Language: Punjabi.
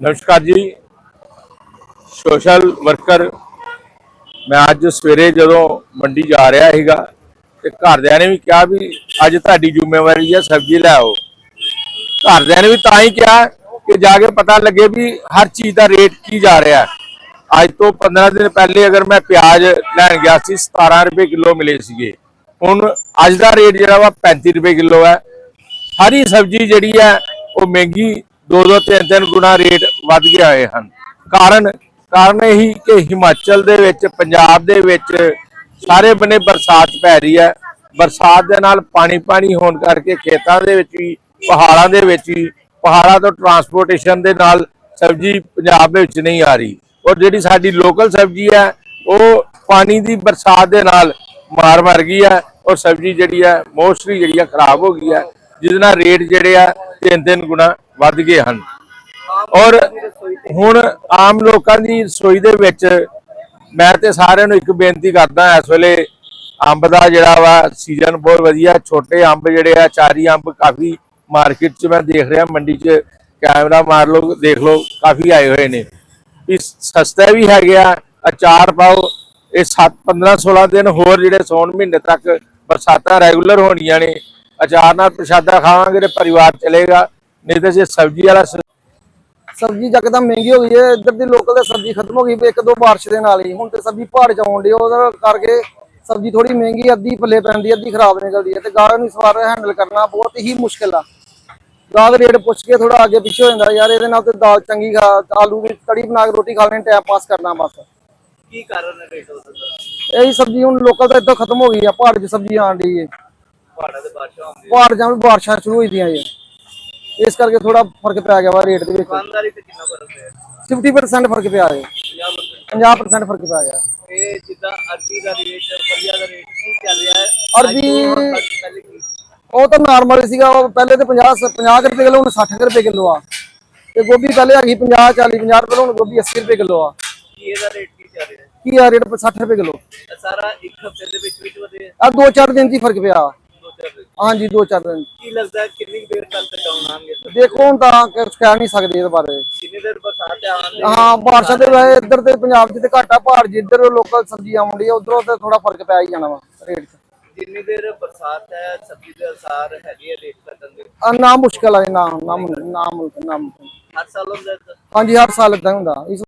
ਨਮਸਕਾਰ ਜੀ। ਸੋਸ਼ਲ ਵਰਕਰ, ਮੈਂ ਅੱਜ ਸਵੇਰੇ ਜਦੋਂ ਮੰਡੀ ਜਾ ਰਿਹਾ ਸੀਗਾ ਤੇ ਘਰਦਿਆਂ ਨੇ ਵੀ ਕਿਹਾ ਵੀ ਅੱਜ ਤੁਹਾਡੀ ਜ਼ਿੰਮੇਵਾਰੀ ਹੈ ਸਬਜ਼ੀ ਲੈ ਆਓ। ਘਰਦਿਆਂ ਨੇ ਵੀ ਤਾਂ ਹੀ ਕਿਹਾ ਕਿ ਜਾ ਕੇ ਪਤਾ ਲੱਗੇ ਵੀ ਹਰ ਚੀਜ਼ ਦਾ ਰੇਟ ਕੀ ਜਾ ਰਿਹਾ ਅੱਜ ਤੋਂ 15 ਦਿਨ ਪਹਿਲੇ ਅਗਰ ਮੈਂ ਪਿਆਜ਼ ਲੈਣ ਗਿਆ ਸੀ 17 ਰੁਪਏ ਕਿਲੋ ਮਿਲੇ ਸੀਗੇ। ਹੁਣ ਅੱਜ ਦਾ ਰੇਟ ਜਿਹੜਾ ਵਾ 35 ਰੁਪਏ ਕਿਲੋ ਹੈ। ਸਾਰੀ ਸਬਜ਼ੀ ਜਿਹੜੀ ਹੈ ਉਹ ਮਹਿੰਗੀ ਦੋ ਦੋ ਤਿੰਨ ਤਿੰਨ ਗੁਣਾ ਰੇਟ ਵੱਧ ਗਿਆ ਹੋਏ ਹਨ। ਕਾਰਨ ਕਾਰਨ ਇਹੀ ਕਿ ਹਿਮਾਚਲ ਦੇ ਵਿੱਚ, ਪੰਜਾਬ ਦੇ ਵਿੱਚ ਸਾਰੇ ਬੰਨੇ ਬਰਸਾਤ ਪੈ ਰਹੀ ਹੈ। ਬਰਸਾਤ ਦੇ ਨਾਲ ਪਾਣੀ ਪਾਣੀ ਹੋਣ ਕਰਕੇ ਖੇਤਾਂ ਦੇ ਵਿੱਚ ਵੀ, ਪਹਾੜਾਂ ਦੇ ਵਿੱਚ ਵੀ, ਪਹਾੜਾਂ ਤੋਂ ਟਰਾਂਸਪੋਰਟੇਸ਼ਨ ਦੇ ਨਾਲ ਸਬਜ਼ੀ ਪੰਜਾਬ ਦੇ ਵਿੱਚ ਨਹੀਂ ਆ ਰਹੀ। ਔਰ ਜਿਹੜੀ ਸਾਡੀ ਲੋਕਲ ਸਬਜ਼ੀ ਹੈ, ਉਹ ਪਾਣੀ ਦੀ ਬਰਸਾਤ ਦੇ ਨਾਲ ਮਾਰ ਮਰ ਗਈ ਹੈ ਔਰ ਸਬਜ਼ੀ ਜਿਹੜੀ ਹੈ ਮੋਸਟਲੀ ਜਿਹੜੀ ਹੈ, ਖਰਾਬ ਹੋ ਗਈ ਹੈ। ਜਿਹਦੇ ਨਾਲ ਰੇਟ ਜਿਹੜੇ ਆ ਤਿੰਨ ਤਿੰਨ ਗੁਣਾ ਵੱਧ ਗਏ ਹਨ। ਔਰ ਹੁਣ ਆਮ ਲੋਕਾਂ ਦੀ ਰਸੋਈ ਦੇ ਵਿੱਚ ਮੈਂ ਤੇ ਸਾਰਿਆਂ ਨੂੰ ਇੱਕ ਬੇਨਤੀ ਕਰਦਾ ਇਸ ਵੇਲੇ ਅੰਬ ਦਾ ਜਿਹੜਾ ਵਾ ਸੀਜ਼ਨ ਬਹੁਤ ਵਧੀਆ, ਛੋਟੇ ਅੰਬ ਜਿਹੜੇ ਆ, ਚਾਰੀ ਅੰਬ ਕਾਫੀ ਮਾਰਕੀਟ 'ਚ ਮੈਂ ਦੇਖ ਰਿਹਾ, ਮੰਡੀ 'ਚ ਕੈਮਰਾ ਮਾਰ ਲਓ, ਦੇਖ ਲਓ, ਕਾਫੀ ਆਏ ਹੋਏ ਨੇ। ਵੀ ਸਸਤੇ ਵੀ ਹੈਗੇ ਆ, ਅਚਾਰ ਪਾਓ, ਇਹ 7 15 16 ਦਿਨ ਹੋਰ ਜਿਹੜੇ ਸੌਣ ਮਹੀਨੇ ਤੱਕ ਬਰਸਾਤਾਂ ਰੈਗੂਲਰ ਹੋਣੀਆਂ ਨੇ। ਅਚਾਰ ਨਾਲ ਪ੍ਰਸ਼ਾਦਾ ਖਾਵਾਂਗੇ ਤੇ ਪਰਿਵਾਰ ਚਲੇਗਾ। ਨਹੀਂ ਤੇ ਜੇ ਸਬਜ਼ੀ ਵਾਲਾ ਸਬਜ਼ੀ ਜਕਦਮ ਮਹਿੰਗੀ ਹੋ ਗਈ ਹੈ ਇੱਧਰ ਦੀ ਲੋਕਲ ਤੇ ਸਬਜ਼ੀ ਖਤਮ ਹੋ ਗਈ ਇੱਕ ਦੋ ਬਾਰਿਸ਼ ਦੇ ਨਾਲ ਹੀ। ਹੁਣ ਤੇ ਸਬਜ਼ੀ ਪਹਾੜ ਚ ਆਉਣ ਡਈ ਉਹਦਾ ਕਰਕੇ ਸਬਜ਼ੀ ਥੋੜੀ ਮਹਿੰਗੀ ਅੱਧੀ ਪੱਲੇ ਪੈਂਦੀ ਅੱਧੀ ਖਰਾਬ ਨਿਕਲਦੀ ਹੈ ਤੇ ਗਾਹਕ ਨੂੰ ਇਸ ਵਾਰ ਹੈਂਡਲ ਕਰਨਾ ਬਹੁਤ ਹੀ ਮੁਸ਼ਕਿਲ ਆ। ਗਾਹਕ ਰੇਟ ਪੁੱਛ ਕੇ ਥੋੜਾ ਅੱਗੇ ਪਿੱਛੇ ਹੋ ਜਾਂਦਾ ਯਾਰ ਇਹਦੇ ਨਾਲ ਤੇ ਦਾਲ ਚੰਗੀ ਖਾ ਆਲੂ ਦੀ ਕੜੀ ਬਣਾ ਕੇ ਰੋਟੀ ਖਾ ਲੈਣੀ ਟਾਈਮ ਪਾਸ ਕਰਨਾ ਬਸ। ਕੀ ਕਾਰਨ ਹੈ ਰੇਟ ਉਹਦਾ ਇਹੀ ਸਬਜ਼ੀ ਹੁਣ ਲੋਕਲ ਤਾਂ ਇੱਥੋਂ ਖਤਮ ਹੋ ਗਈ ਆ ਪਹਾੜ 'ਚ ਸਬਜ਼ੀ ਆਣ ਡਈ ਹੈ ਪਹਾੜਾਂ ਦੇ ਬਾਦਸ਼ਾਹ ਹੁੰਦੇ ਪਹਾੜ ਜਾਂ ਵੀ ਬਾਰਿਸ਼ਾਂ ਸ਼ੁਰੂ ਹੋਈ ਦੀਆਂ ਜੀ। ਇਸ ਕਰਕੇ ਥੋੜਾ ਫ਼ਰਕ ਪੈ ਗਿਆ ਵਾ ਰੇਟ ਦੇ ਵਿੱਚ। ਦੁਕਾਨਦਾਰੀ ਤੇ ਕਿੰਨਾ ਫ਼ਰਕ ਹੈ 50% ਫ਼ਰਕ ਪਿਆ ਹੈ 50% 50% ਫ਼ਰਕ ਪੈ ਗਿਆ ਇਹ ਜਿੱਦਾਂ ਅਰਬੀ ਦਾ ਰੇਟ ਫਲੀਆ ਦਾ ਰੇਟ ਕੀ ਚੱਲ ਰਿਹਾ ਹੈ? ਅਰਬੀ- ਪਹਿਲੇ? ਉਹ ਤਾਂ ਨਾਰਮਲ ਸੀਗਾ ਉਹ ਪਹਿਲੇ ਤੇ 50 50 ਰੁਪਏ ਕਿਲੋ ਹੁਣ 60 ਕੁ ਰੁਪਏ ਕਿਲੋ ਆ। ਤੇ ਗੋਭੀ ਪਹਿਲੇ ਹੈਗੀ 50 40 50 ਰੁਪਏ ਹੁਣ ਗੋਭੀ 80 ਰੁਪਏ ਕਿਲੋ ਆ। ਕੀ ਇਹਦਾ ਰੇਟ ਕੀ ਚੱਲ ਰਿਹਾ ਕੀ ਆ ਰੇਟ? 60 ਰੁਪਏ ਕਿਲੋ। ਸਾਰਾ ਇੱਕ ਹਫ਼ਤੇ ਦੇ ਵਿੱਚ ਵਿੱਚ ਵਧੇ ਆ। ਦੋ ਚਾਰ ਦਿਨ ਦੀ ਫ਼ਰਕ ਪਿਆ। ਹਾਂਜੀ ਦੋ ਚਾਰ ਦਿਨ। ਕੀ ਲੱਗਦਾ ਹੈ ਕਿੰਨੀ ਕੁ ਦੇਰ ਤੱਕ ਆਉਣ ਆਣਗੇ ਸਰ ਦੇਖੋ ਹੁਣ ਤਾਂ ਕੁਛ ਕਹਿ ਨਹੀਂ ਸਕਦੇ ਇਹਦੇ ਬਾਰੇ। ਕਿੰਨੀ ਦੇਰ ਬਰਸਾਤ ਆਉਣ ਹਾਂ ਬਾਰਿਸ਼ਾਂ ਦੇ ਵੈਸੇ ਇੱਧਰ ਤੇ ਪੰਜਾਬ 'ਚ ਤੇ ਘਾਟਾ ਪਹਾੜ ਜਿੱਧਰ ਲੋਕਲ ਸਬਜ਼ੀ ਆਉਂਦੀ ਆ ਉਧਰੋਂ ਤੇ ਥੋੜਾ ਫ਼ਰਕ ਪੈ ਹੀ ਜਾਣਾ ਵਾ ਰੇਟ 'ਚ। ਜਿੰਨੀ ਦੇਰ ਬਰਸਾਤ ਹੈ ਸਬਜ਼ੀ ਦੇ ਅਸਾਰ ਹੈਗੇ ਆ ਰੇਟ ਘਟਣ ਦੇ? ਆ ਨਾ ਮੁਸ਼ਕਲ ਆ ਜੀ, ਨਾ ਨਾ ਨਾ ਮੁਮਕਿਨ, ਨਾ। ਹਰ ਸਾਲ ਹੁੰਦਾ ਹੈ ਸਰ। ਹਾਂਜੀ ਹਰ ਸਾਲ ਇਦਾਂ ਹੁੰਦਾ। ਇਸ